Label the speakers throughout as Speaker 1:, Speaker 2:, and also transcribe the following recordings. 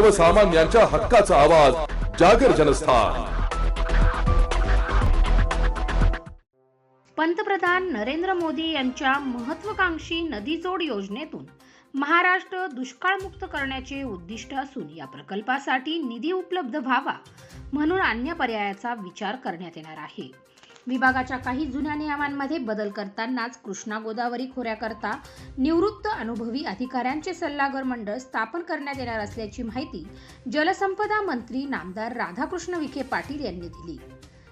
Speaker 1: सर्वसामान्यांच्या हक्काचा आवाज जागर जनस्थान.
Speaker 2: पंतप्रधान नरेंद्र मोदी यांच्या महत्वाकांक्षी नदीजोड योजनेतून महाराष्ट्र दुष्काळमुक्त करण्याचे उद्दिष्ट असून या प्रकल्पासाठी निधी उपलब्ध व्हावा म्हणून अन्य पर्यायाचा विचार करण्यात येणार आहे. विभागाच्या काही जुन्या नियमांमध्ये बदल करतानाच कृष्णा गोदावरी खोऱ्याकरता निवृत्त अनुभवी अधिकाऱ्यांचे सल्लागार मंडळ स्थापन करण्यात येणार असल्याची माहिती जलसंपदा मंत्री नामदार राधाकृष्ण विखे पाटील यांनी दिली.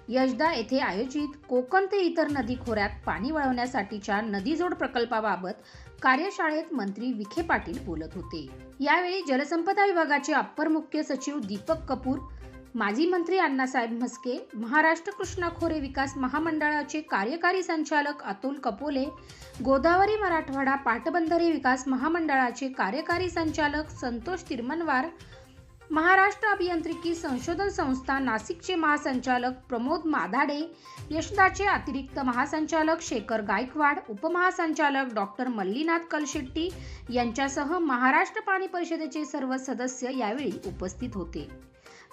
Speaker 2: यशदा येथे आयोजित कोकण ते इतर नदी खोऱ्यात पाणी वळवण्यासाठीच्या नदीजोड प्रकल्पाबाबत कार्यशाळेत मंत्री विखे पाटील बोलत होते. यावेळी जलसंपदा विभागाचे अप्पर मुख्य सचिव दीपक कपूर माजी मंत्री अण्णासाहेब म्हस्के महाराष्ट्र कृष्णा खोरे विकास महामंडळाचे कार्यकारी संचालक अतुल कपोले गोदावरी मराठवाडा पाटबंधारे विकास महामंडळाचे कार्यकारी संचालक संतोष तिरमनवार महाराष्ट्र अभियांत्रिकी संशोधन संस्था नाशिकचे महासंचालक प्रमोद माधाडे यशदाचे अतिरिक्त महासंचालक शेखर गायकवाड उपमहासंचालक डॉक्टर मल्लीनाथ कलशेट्टी यांच्यासह महाराष्ट्र पाणी परिषदेचे सर्व सदस्य यावेळी उपस्थित होते.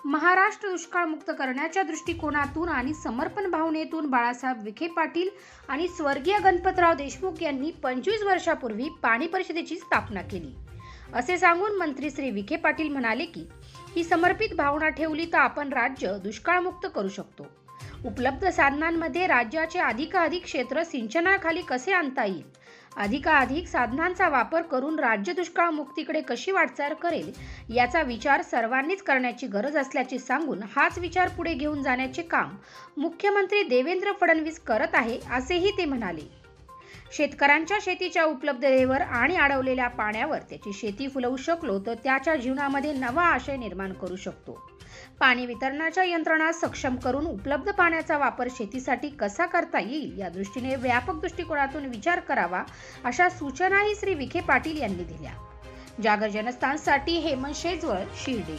Speaker 2: महाराष्ट्र दुष्काळमुक्त करण्याच्या दृष्टिकोनातून आणि समर्पण भावनेतून बाळासाहेब विखे पाटील आणि स्वर्गीय गणपतराव देशमुख यांनी पंचवीस वर्षापूर्वी पाणी परिषदेची स्थापना केली. असे सांगून मंत्री श्री विखे पाटील म्हणाले की ही समर्पित भावना ठेवली तर आपण राज्य दुष्काळमुक्त करू शकतो. उपलब्ध साधनांमध्ये राज्याचे अधिकाधिक क्षेत्र सिंचनाखाली कसे आणता येईल? अधिकाधिक साधनांचा वापर करून राज्य दुष्काळ मुक्तीकडे कशी वाटचाल करेल याचा विचार सर्वांनीच करण्याची गरज असल्याचे सांगून हाच विचार पुढे घेऊन जाण्याचे काम मुख्यमंत्री देवेंद्र फडणवीस करत आहे असेही ते म्हणाले. शेतकऱ्यांच्या शेतीच्या उपलब्धतेवर आणि अडवलेल्या पाण्यावर त्याची शेती फुलवू शकलो तर त्याच्या जीवनामध्ये नवा आशय निर्माण करू शकतो. पाणी वितरणाच्या यंत्रणा सक्षम करून उपलब्ध पाण्याचा वापर शेतीसाठी कसा करता येईल या दृष्टीने व्यापक दृष्टिकोनातून विचार करावा अशा सूचनाही श्री विखे पाटील यांनी दिल्या. जागर जनस्थानसाठी हेमंत शेजवळ शिर्डी.